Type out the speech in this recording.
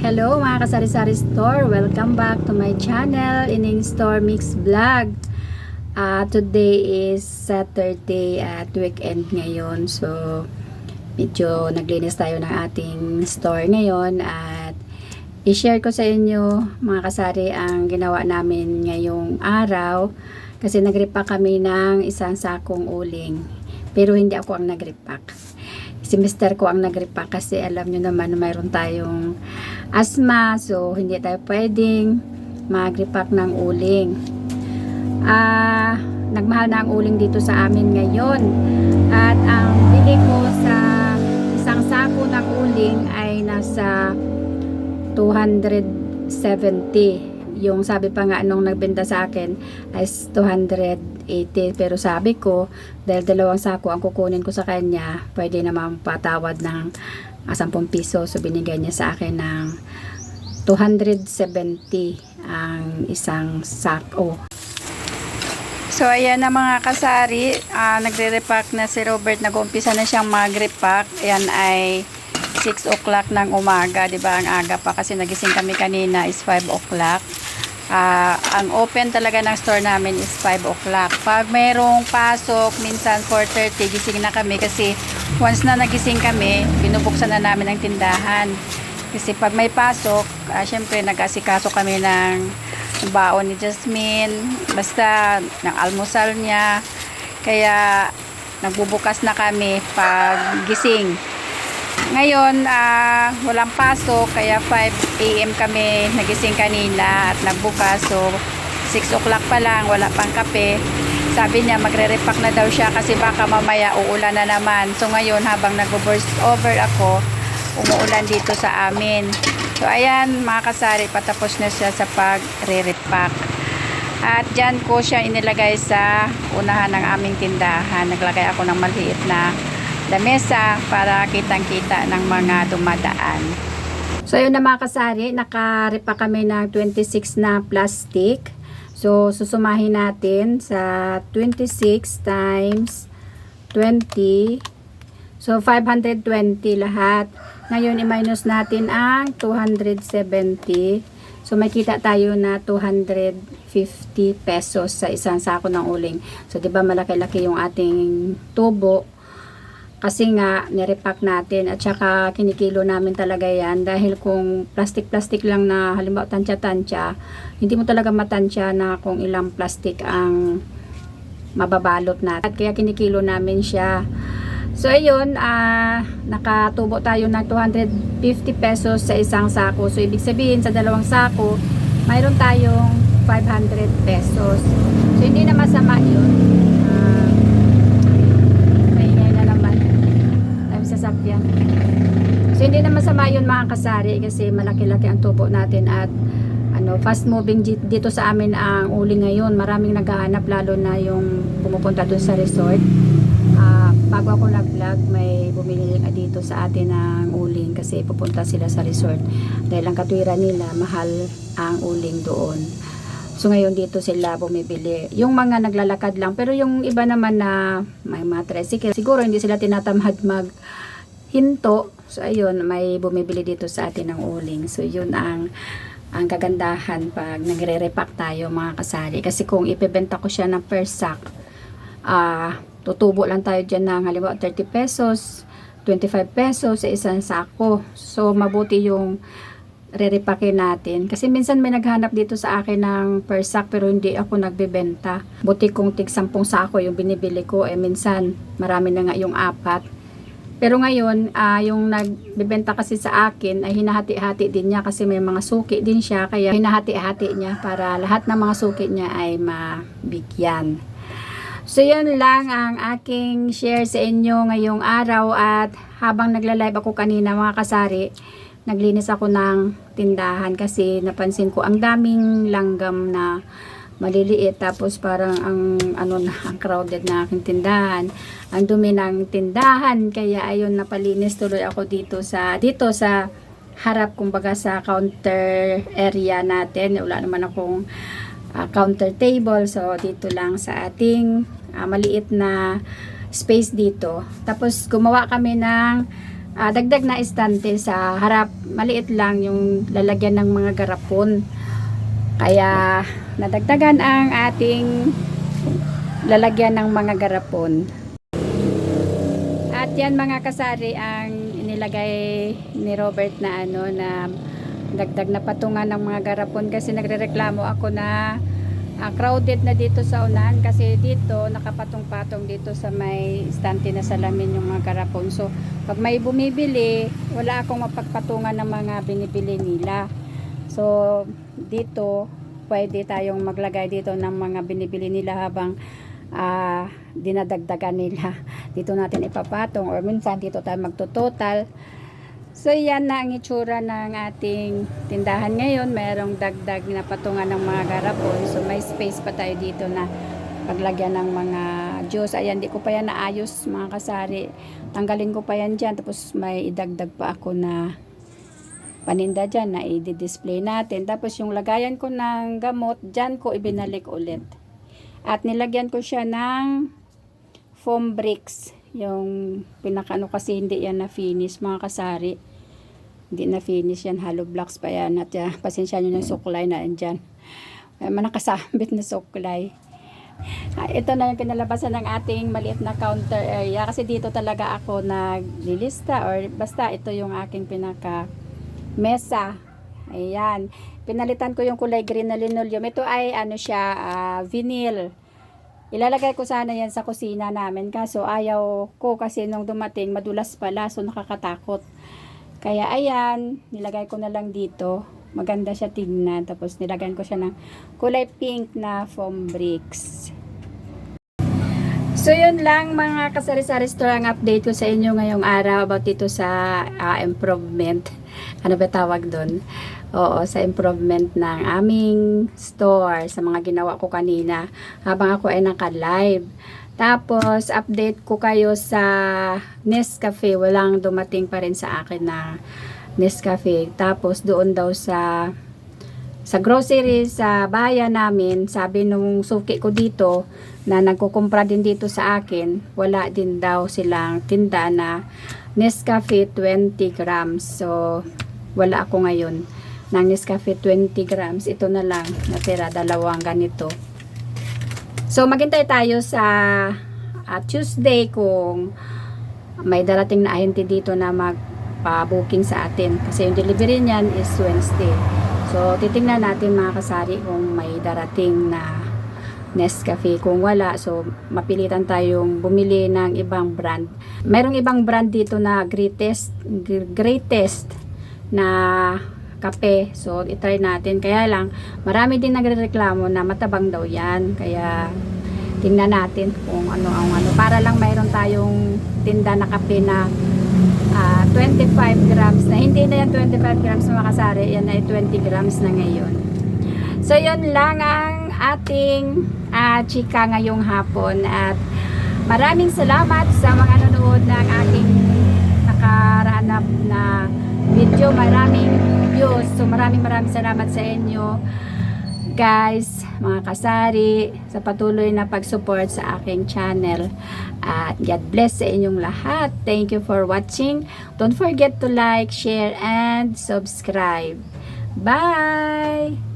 Hello mga kasari-sari store, welcome back to my channel, Ining Store Mix Vlog. Ah, today is Saturday at weekend ngayon, so medyo naglinis tayo ng ating store ngayon at i-share ko sa inyo mga kasari ang ginawa namin ngayong araw. Kasi nagripa kami ng isang sakong uling. Pero hindi ako ang nagripak si mister ko ang nagripa kasi alam nyo naman na mayroon tayong asthma so hindi tayo pwedeng magripak ng uling. Ah nagmahal na ang uling dito sa amin ngayon. At ang bili ko sa isang sako ng uling ay nasa 270 yung sabi pa nga nung nagbenta sa akin ay 280 pero sabi ko dahil dalawang sako ang kukunin ko sa kanya pwede naman patawad ng ah, 10 piso so binigay niya sa akin ng 270 ang isang sako So ayan na mga kasari, ah, nagre-repack na si Robert, nag-umpisa na siyang mag-repack. Ayan ay 6 o'clock ng umaga, 'di ba? Ang aga pa kasi nagising kami kanina is 5 o'clock. Ah, ang open talaga ng store namin is 5 o'clock. Pag mayroong pasok, minsan 4.30, gising na kami kasi once na nagising kami, binubuksan na namin ang tindahan. Kasi pag may pasok, ah, syempre nag-asikaso kami ng baon ni Jasmine, basta ng almusal niya. Kaya nagbubukas na kami pag gising. Ngayon, ah, walang pasok, kaya 5 a.m. kami nagising kanina at nagbukas. So, 6 o'clock pa lang, wala pang kape. Sabi niya, magre-repack na daw siya kasi baka mamaya uulan na naman. So, ngayon, habang nag-burst over ako, umuulan dito sa amin. So, ayan, mga kasari, patapos na siya sa pag-re-repack. At dyan ko siya inilagay sa unahan ng aming tindahan. Naglagay ako ng maliit na lamesa para kitang-kita ng mga dumadaan. So, ayun na mga kasari, nakaripa kami ng 26 na plastic. So, susumahin natin sa 26 times 20. So, 520 lahat. Ngayon, i-minus natin ang 270. So, may kita tayo na 250 pesos sa isang sako ng uling. So, di ba malaki-laki yung ating tubo. Kasi nga, nirepack natin at saka kinikilo namin talaga yan dahil kung plastic-plastic lang na halimbawa tansya-tansya, hindi mo talaga matansya na kung ilang plastic ang mababalot natin. At kaya kinikilo namin siya. So ayun, ah nakatubo tayo ng 250 pesos sa isang sako. So ibig sabihin sa dalawang sako, mayroon tayong 500 pesos. So hindi na masama yun. Ah, maingay na naman. Tayo sasakyan. So hindi na masama yun mga kasari kasi malaki-laki ang tubo natin at ano, fast moving di- dito sa amin ang uli ngayon. Maraming naghahanap lalo na yung pumupunta doon sa resort. Ah, bago ako nag-vlog, may bumili dito sa atin ng uling kasi pupunta sila sa resort. Dahil ang katwiran nila, mahal ang uling doon. So ngayon dito sila bumibili. Yung mga naglalakad lang, pero yung iba naman na may mga tricycle, siguro hindi sila tinatamad mag hinto. So ayun, may bumibili dito sa atin ng uling. So yun ang ang kagandahan pag nagre-repack tayo mga kasari. Kasi kung ipebenta ko siya ng per sack, ah tutubo lang tayo dyan ng halimbawa 30 pesos, 25 pesos sa isang sako. So, mabuti yung re-repakin natin. Kasi minsan may naghanap dito sa akin ng per sack pero hindi ako nagbebenta. Buti kung tig 10 sako yung binibili ko, eh minsan marami na nga yung apat. Pero ngayon, ah, yung nagbebenta kasi sa akin ay hinahati-hati din niya kasi may mga suki din siya. Kaya hinahati-hati niya para lahat ng mga suki niya ay mabigyan. So, yun lang ang aking share sa inyo ngayong araw at habang nagla-live ako kanina mga kasari, naglinis ako ng tindahan kasi napansin ko ang daming langgam na maliliit. Tapos parang ang ano na ang crowded na aking tindahan. Ang dumi ng tindahan. Kaya ayun napalinis tuloy ako dito sa dito sa harap kumbaga sa counter area natin. Wala naman akong ah, counter table. So dito lang sa ating ah, maliit na space dito. Tapos gumawa kami ng ah, dagdag na estante sa harap. Maliit lang yung lalagyan ng mga garapon. Kaya nadagdagan ang ating lalagyan ng mga garapon. At yan mga kasari ang inilagay ni Robert na ano na dagdag na patungan ng mga garapon kasi nagrereklamo ako na ah, crowded na dito sa unahan kasi dito nakapatong-patong dito sa may stante na salamin yung mga garapon. So pag may bumibili, wala akong mapagpatungan ng mga binibili nila. So dito pwede tayong maglagay dito ng mga binibili nila habang ah, dinadagdagan nila. Dito natin ipapatong or minsan dito tayo magtototal. So yan na ang itsura ng ating tindahan ngayon. Merong dagdag na patungan ng mga garapon. So may space pa tayo dito na paglagyan ng mga juice. Ayan, di ko pa yan naayos mga kasari. Tanggalin ko pa yan dyan. Tapos may idagdag pa ako na paninda dyan na i-display natin. Tapos yung lagayan ko ng gamot, dyan ko ibinalik ulit. At nilagyan ko siya ng foam bricks. Yung pinakano kasi hindi yan na finish mga kasari. Hindi na finish yan. Hollow blocks pa yan. At uh, pasensya nyo ng suklay na andyan. May mga nakasambit na suklay. Ah, ito na yung kinalabasan ng ating maliit na counter area. Kasi dito talaga ako naglilista or basta ito yung aking pinaka mesa. Ayan. Pinalitan ko yung kulay green na linoleum. Ito ay ano siya, ah, vinyl. Ilalagay ko sana yan sa kusina namin kaso ayaw ko kasi nung dumating madulas pala so nakakatakot. Kaya ayan, nilagay ko na lang dito. Maganda siya tignan. Tapos nilagyan ko siya ng kulay pink na foam bricks. So yun lang mga kasari-sari store ang update ko sa inyo ngayong araw about dito sa ah, improvement. Ano ba tawag doon? Oo, sa improvement ng aming store sa mga ginawa ko kanina habang ako ay naka-live. Tapos, update ko kayo sa Nescafe. Walang dumating pa rin sa akin na Nescafe. Tapos, doon daw sa sa grocery sa bayan namin, sabi nung suki ko dito na nagkukumpra din dito sa akin, wala din daw silang tinda na Nescafe 20 grams. So, wala ako ngayon ng Nescafe 20 grams. Ito na lang, natira dalawang ganito. So, maghintay tayo sa ah, Tuesday kung may darating na ahente dito na magpa-booking sa atin. Kasi yung delivery niyan is Wednesday. So, titingnan natin mga kasari kung may darating na Nescafe. Kung wala, so mapilitan tayong bumili ng ibang brand. Merong ibang brand dito na greatest, greatest na kape. So, itry natin. Kaya lang, marami din nagrereklamo na matabang daw yan. Kaya, tingnan natin kung ano ang ano. Para lang mayroon tayong tinda na kape na ah, 25 grams na. Hindi na yan 25 grams mga kasari. Yan ay 20 grams na ngayon. So, yun lang ang ating ah, chika ngayong hapon. At maraming salamat sa mga nanonood ng aking nakaraan na, na video. Maraming views. So, maraming maraming salamat sa inyo guys, mga kasari, sa patuloy na pag-support sa aking channel. At God bless sa inyong lahat. Thank you for watching. Don't forget to like, share, and subscribe. Bye!